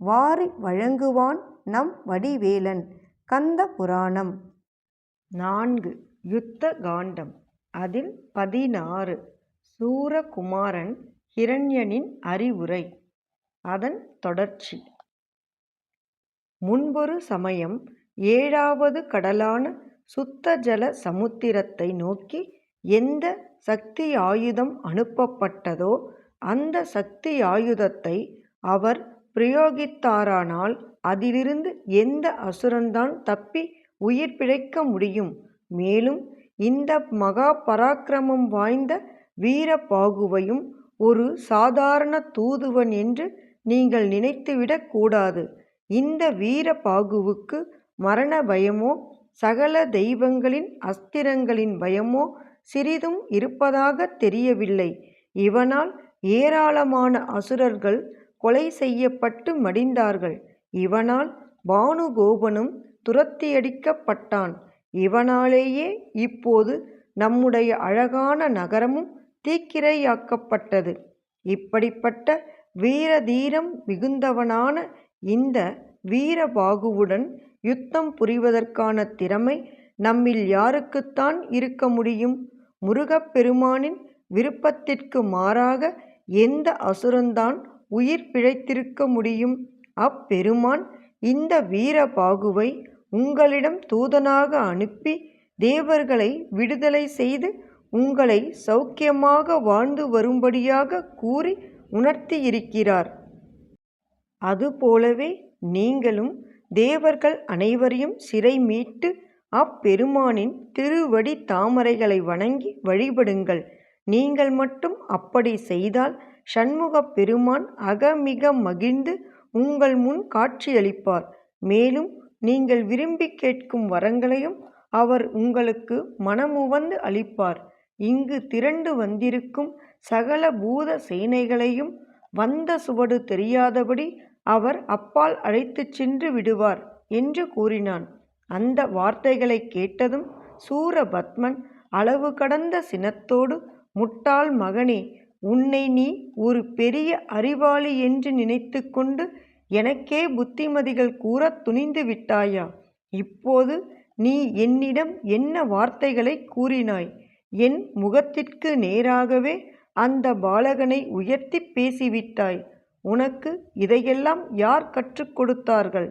வாரி வழங்குவான் நம் வடிவேலன். கந்த புராணம். நான்கு. யுத்த காண்டம். அதில் பதினாறு. சூரகுமாரன் ஹிரண்யனின் அறிவுரை. அதன் தொடர்ச்சி. முன்பொரு சமயம் ஏழாவது கடலான சுத்த ஜல சமுத்திரத்தை நோக்கி எந்த சக்தி ஆயுதம் அனுப்பப்பட்டதோ அந்த சக்தி ஆயுதத்தை அவர் பிரயோகித்தாரானால் அதிலிருந்து எந்த அசுரன்தான் தப்பி உயிர் பிழைக்க முடியும்? மேலும் இந்த மகா பராக்கிரமம் வாய்ந்த வீரபாகுவையும் ஒரு சாதாரண தூதுவன் என்று நீங்கள் நினைத்துவிடக் கூடாது. இந்த வீரபாகுவுக்கு மரண பயமோ சகல தெய்வங்களின் அஸ்திரங்களின் பயமோ சிறிதும் இருப்பதாகத் தெரியவில்லை. இவனால் ஏராளமான அசுரர்கள் கொலை செய்யப்பட்டு மடிந்தார்கள். இவனால் பானுகோபனும் துரத்தியடிக்கப்பட்டான். இவனாலேயே இப்போது நம்முடைய அழகான நகரமும் தீக்கிரையாக்கப்பட்டது. இப்படிப்பட்ட வீரதீரம் மிகுந்தவனான இந்த வீரபாகுவுடன் யுத்தம் புரிவதற்கான திறமை நம்மில் யாருக்குத்தான் இருக்க முடியும்? முருகப்பெருமானின் விருப்பத்திற்கு மாறாக எந்த அசுரன்தான் உயிர் பிழைத்திருக்க முடியும். அப்பெருமான் இந்த வீரபாகுவை உங்களிடம் தூதனாக அனுப்பி தேவர்களை விடுதலை செய்து உங்களை சௌக்கியமாக வாழ்ந்து வரும்படியாக கூறி உணர்த்தியிருக்கிறார். அதுபோலவே நீங்களும் தேவர்கள் அனைவரையும் சிறை மீட்டு அப்பெருமானின் திருவடி தாமரைகளை வணங்கி வழிபடுங்கள். நீங்கள் மட்டும் அப்படி செய்தால் சண்முகப் பெருமான் அகமிக மகிழ்ந்து உங்கள் முன் காட்சியளிப்பார். மேலும் நீங்கள் விரும்பிக் கேட்கும் வரங்களையும் அவர் உங்களுக்கு மனமுவந்து அளிப்பார். இங்கு திரண்டு வந்திருக்கும் சகல பூத சேனைகளையும் வந்த சுவடு தெரியாதபடி அவர் அப்பால் அழைத்துச் சென்று விடுவார் என்று கூறினான். அந்த வார்த்தைகளைக் கேட்டதும் சூரபத்மன் அளவு கடந்த சினத்தோடு முட்டாள் மகனே உன்னை நீ ஒரு பெரிய அறிவாளி என்று நினைத்து கொண்டு எனக்கே புத்திமதிகள் கூறத் துணிந்து விட்டாயா? இப்போது நீ என்னிடம் என்ன வார்த்தைகளை கூறினாய்? என் முகத்திற்கு நேராகவே அந்த பாலகனை உயர்த்தி பேசிவிட்டாய். உனக்கு இதையெல்லாம் யார் கற்றுக் கொடுத்தார்கள்?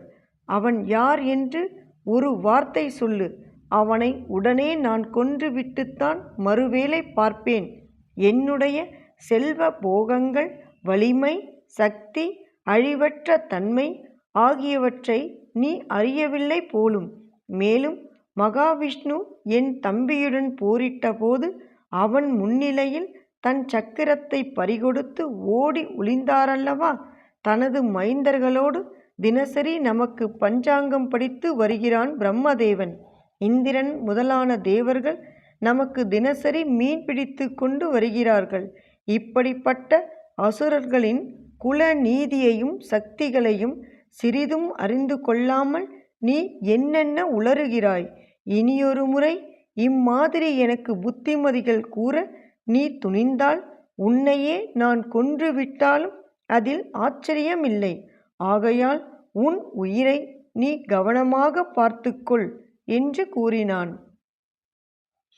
அவன் யார் என்று ஒரு வார்த்தை சொல்லு. அவனை உடனே நான் கொன்று விட்டுத்தான் மறுவேளை பார்ப்பேன். என்னுடைய செல்வ போகங்கள் வலிமை சக்தி அழிவற்ற தன்மை ஆகியவற்றை நீ அறியவில்லை போலும். மேலும் மகாவிஷ்ணு என் தம்பியுடன் போரிட்டபோது அவன் முன்னிலையில் தன் சக்கரத்தை பறிகொடுத்து ஓடி ஒளிந்தாரல்லவா? தனது மைந்தர்களோடு தினசரி நமக்கு பஞ்சாங்கம் படித்து வருகிறான் பிரம்மதேவன். இந்திரன் முதலான தேவர்கள் நமக்கு தினசரி மீன் பிடித்து கொண்டு வருகிறார்கள். இப்படிப்பட்ட அசுரர்களின் குல நீதியையும் சக்திகளையும் சிறிதும் அறிந்து கொள்ளாமல் நீ என்னென்ன உளறுகிறாய்? இனியொரு முறை இம்மாதிரி எனக்கு புத்திமதிகள் கூற நீ துணிந்தால் உன்னையே நான் கொன்று விட்டாலும் அதில் ஆச்சரியமில்லை. ஆகையால் உன் உயிரை நீ கவனமாக பார்த்துக்கொள் என்று கூறினான்.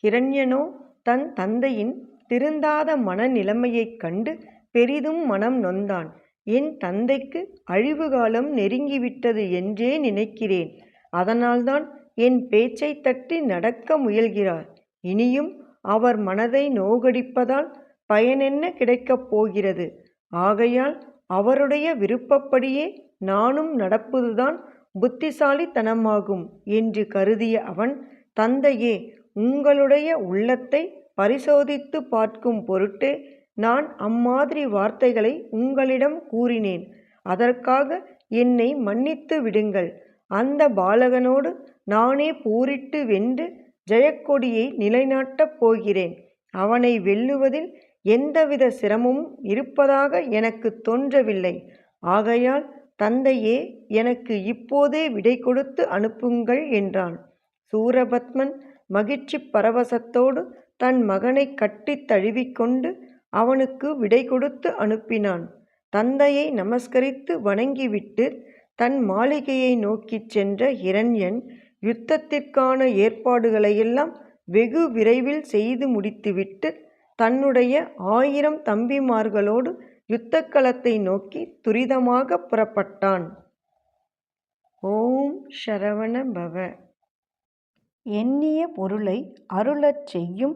ஹிரண்யனோ தன் தந்தையின் திருந்தாத மனநிலைமையைக் கண்டு பெரிதும் மனம் நொந்தான். என் தந்தைக்கு அழிவுகாலம் நெருங்கிவிட்டது என்றே நினைக்கிறேன். அதனால்தான் என் பேச்சை தட்டி நடக்க முயல்கிறார். இனியும் அவர் மனதை நோகடிப்பதால் பயனென்ன கிடைக்கப் போகிறது? ஆகையால் அவருடைய விருப்பப்படியே நானும் நடப்பதுதான் புத்திசாலித்தனமாகும் என்று கருதிய அவன் தந்தையே உங்களுடைய உள்ளத்தை பரிசோதித்து பார்க்கும் பொருட்டு நான் அம்மாதிரி வார்த்தைகளை உங்களிடம் கூறினேன் அதற்காக என்னை மன்னித்து விடுங்கள். அந்த பாலகனோடு நானே போரிட்டு வென்று ஜெயக்கொடியை நிலைநாட்டப் போகிறேன். அவனை வெல்லுவதில் எந்தவித சிரமமும் இருப்பதாக எனக்கு தோன்றவில்லை. ஆகையால் தந்தையே எனக்கு இப்போதே விடை கொடுத்து அனுப்புங்கள் என்றான். சூரபத்மன் மகிழ்ச்சி பரவசத்தோடு தன் மகனைக் கட்டித் தழுவிக்கொண்டு அவனுக்கு விடை கொடுத்து அனுப்பினான். தந்தையை நமஸ்கரித்து வணங்கிவிட்டுத் தன் மாளிகையை நோக்கிச் சென்ற இரண்யன் யுத்தத்திற்கான ஏற்பாடுகளையெல்லாம் வெகு விரைவில் செய்து முடித்துவிட்டுத் தன்னுடைய ஆயிரம் தம்பிமார்களோடு யுத்தகளத்தை நோக்கித் துரிதமாகப் புறப்பட்டான். ஓம் சரவண பவ. எண்ணிய பொருளை அருளச் செய்யும்